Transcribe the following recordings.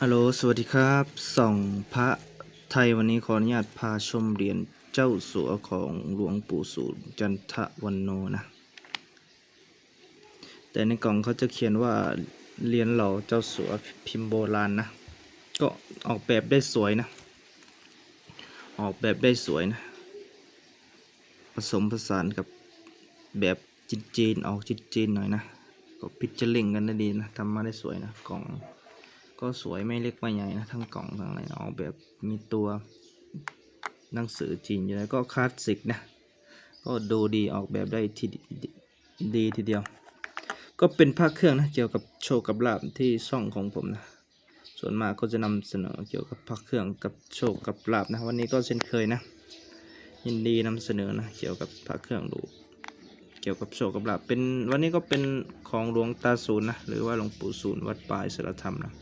ฮัลโหล สวัสดีครับส่องพระไทยวันนี้ขออนุญาตพาชมเหรียญเจ้าสัวของหลวงปู่สูตรจันทวันโนนะ แต่ในกล่องเขาจะเขียนว่าเหรียญหล่อเจ้าสัวพิมพ์โบราณนะ ก็ออกแบบได้สวยนะ ออกแบบได้สวยนะ ผสมผสานกับแบบจีนๆออกจีนๆหน่อยนะ ก็พิจเร่งกันได้ดีนะทำมาได้สวยนะกล่อง ก็สวยไม่เล็กไม่ใหญ่นะทั้งกล่องทั้งอะไรออกแบบมีตัวหนังสือจีนอยู่แล้วก็คลาสสิกนะ ก็ดูดีออกแบบได้ทีดีทีเดียว ก็เป็นภาคเครื่องนะเกี่ยวกับโชว์กับลาบที่ช่องของผมนะ ส่วนมากก็จะนำเสนอเกี่ยวกับภาคเครื่องกับโชว์กับลาบนะวันนี้ก็เช่นเคยนะ ยินดีนำเสนอนะเกี่ยวกับภาคเครื่องดู เกี่ยวกับโชว์กับลาบเป็นวันนี้ก็เป็นของหลวงตาศูนย์นะหรือว่าหลวงปู่ศูนย์วัดปลายสารธรรมนะ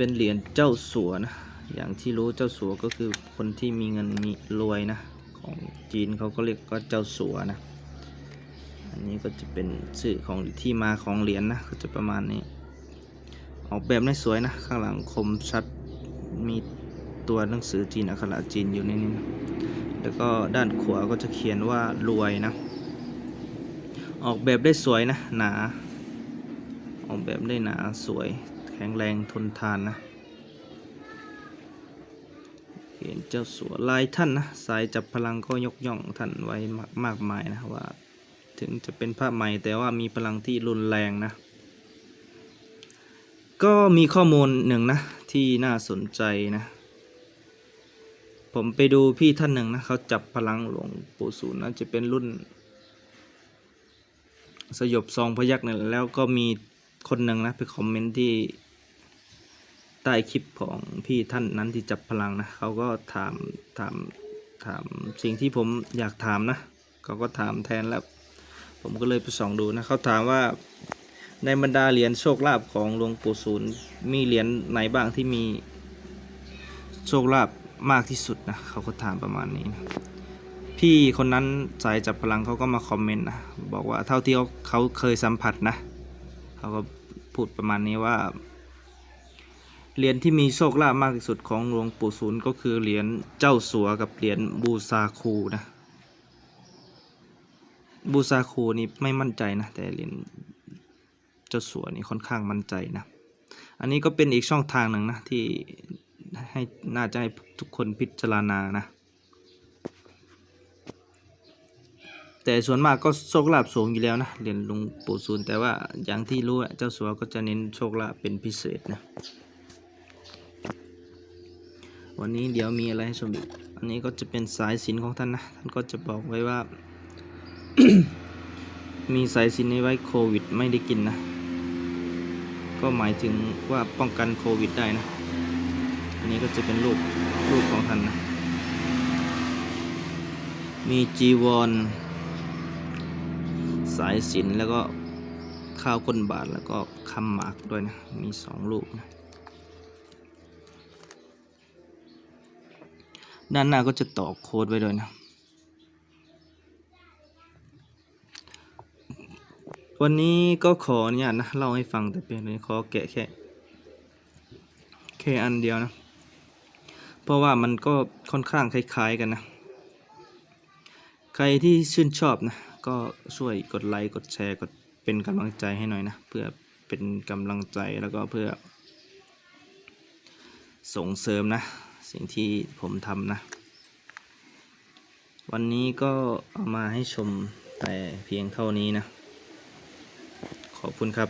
เป็นเหรียญเจ้าสัวนะอย่างที่รู้เจ้าสัวก็คือคนที่มีเงินมีรวยนะ ของจีนเขาก็เรียกว่าเจ้าสัวนะ อันนี้ก็จะเป็นชื่อของที่มาของเหรียญนะก็จะประมาณนี้ ออกแบบได้สวยนะ ข้างหลังคมชัดมีตัวหนังสือจีนอักขระจีนอยู่ในนี้นะแล้วก็ด้านขวาก็จะเขียนว่ารวยนะ ออกแบบได้สวยนะหนา ออกแบบได้หนาสวย ข็งแรงทนทานนะเห็นเจ้าสัวลายท่านนะสายจับพลังก็ยกย่องท่านไว้มากมายนะว่า ถึงจะเป็นพระใหม่แต่ว่ามีพลังที่รุนแรงนะก็มีข้อมูลหนึ่งนะที่น่าสนใจนะ ผมไปดูพี่ท่านหนึ่งนะเขาจับพลังหลวงปู่ศูนย์นะจะเป็นรุ่น สยบซองพยักเนี่ยแล้วก็มีคนหนึ่งนะไปคอมเมนต์ที่ ต้คลิปของพี่ท่านนั้นที่จับพลังนะเขาก็ถามถามถามสิ่งที่ผมอยากถามนะเขาก็ถามแทนแล้ว ผมก็เลยไปส่องดูนะเขาถามว่าในบรรดาเหรียญโชคลาภของหลวงปู่ศูนย์มีเหรียญไหนบ้างที่มีโชคลาภมากที่สุดนะเขาก็ถามประมาณนี้นะพี่คนนั้นสายจับพลังเขาก็มาคอมเมนต์นะบอกว่าเท่าที่เขาเขาเคยสัมผัสนะเขาก็พูดประมาณนี้ว่า เหรียญที่มีโชคลาภมากที่สุดของหลวงปู่ศูนย์ก็คือเหรียญเจ้าสัวกับเหรียญบูซาคูนะบูซาคูนี่ไม่มั่นใจนะแต่เหรียญเจ้าสัวนี่ค่อนข้างมั่นใจนะอันนี้ก็เป็นอีกช่องทางหนึ่งนะที่ให้น่าจะให้ทุกคนพิจารณานะแต่ส่วนมากก็โชคลาภสูงอยู่แล้วนะเหรียญหลุงปู่ศูนย์แต่ว่าอย่างที่รู้เจ้าสัวก็จะเน้นโชคลาภเป็นพิเศษนะ วันนี้เดี๋ยวมีอะไรให้ชมอีกอันนี้ก็จะเป็นสายสินของท่านนะ ท่านก็จะบอกไว้ว่า มีสายสิญจนไว้โควิดไม่ได้กินนะ ก็หมายถึงว่าป้องกันโควิดได้นะ อันนี้ก็จะเป็นรูปรูปของท่านนะ มีจีวร สายสินแล้วก็ข้าวก้นบาทแล้วก็คำหมากด้วยนะ มีสองลูกนะ ด้านหน้าก็จะต่อโค้ดไว้ด้วยนะ วันนี้ก็ขออนุญาตนะเล่าให้ฟังแต่เพียงเท่านี้ขอแกะแค่แค่อันเดียวนะ เพราะว่ามันก็ค่อนข้างคล้ายๆกันนะ ใครที่ชื่นชอบนะ ก็ช่วยกดไลค์กดแชร์กดเป็นกำลังใจให้หน่อยนะ เพื่อเป็นกำลังใจแล้วก็เพื่อส่งเสริมนะ สิ่งที่ผมทำนะ วันนี้ก็เอามาให้ชมแต่เพียงเท่านี้นะ ขอบคุณครับ